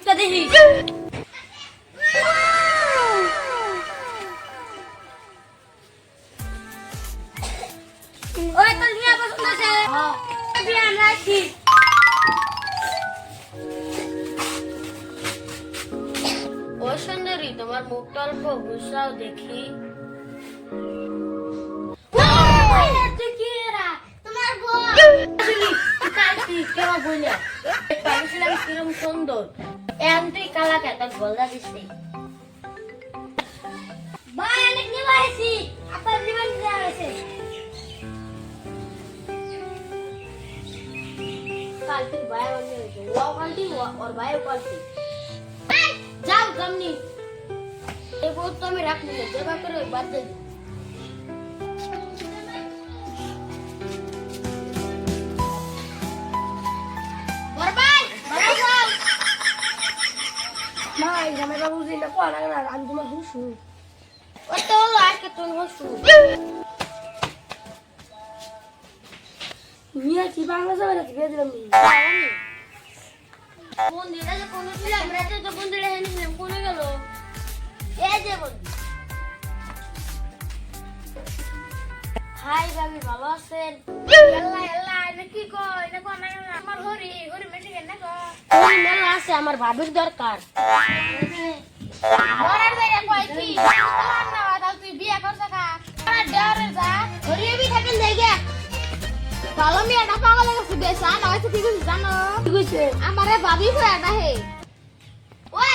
মুখটা দেখি। ওই তোর বিয়া পছন্দ আছে। আমরা আছি ও সুন্দরী তোমার মুখটা অল্প গুছাও দেখি। তোমার বইলা? পাইছিলাম কিরম সুন্দর। তুই কালা কে তোর গলদা দিছি ভাই অনেক নিবা আছি আপনার জীবন দেওয়া হয়েছে কালতি ভাই অন্য হয়েছে ও কালতি ওর ভাই কালতি যাও, গমনি। এই বহুত তো আমি রাখনি দেবা করে বাদ দে ভাই জামাই বাবু যে না কোয়া লাগে না, আমি তোমার হুসু ওই তো আজকে তুমি হসু মিয়া, কি বাংলা যাবে না বিয়ে দিলাম বন্ধুরা যে কোনো ছিলাম রাতে তো বন্ধুরা এনেছিলাম কোনে গেল? এই যে বন্ধু। হাই ভাবি ভালো আছেন? আল্লাহ আল্লাহ এটা কি কয় এটা কোন আমার হরি হরি মেশে কেন গো ওই মেলা আছে আমার ভাবির দরকার। মরার জায়গা কয় কি? তোমার না দাও তুই বিয়া করছ কা আমার ডরে যা। হরি বি থাকেন জায়গা ভালো মেয়েটা পাগল গেছে বেশ না হয়তো কি কইছিস জানো? কি কইছে আমারে ভাবি করে না হে ওই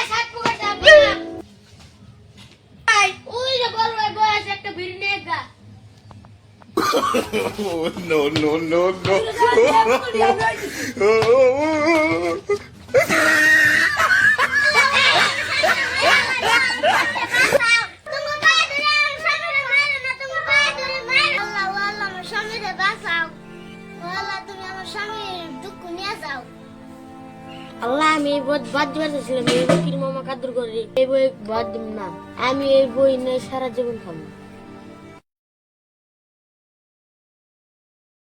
no, no, no, no. আল্লাহ আমি এই বই বাদ দিবার চাইছিলাম এই বই আমার কাদর করি এই বই বাদ দিম না। আমি এই বই নিয়ে সারা জীবন খাব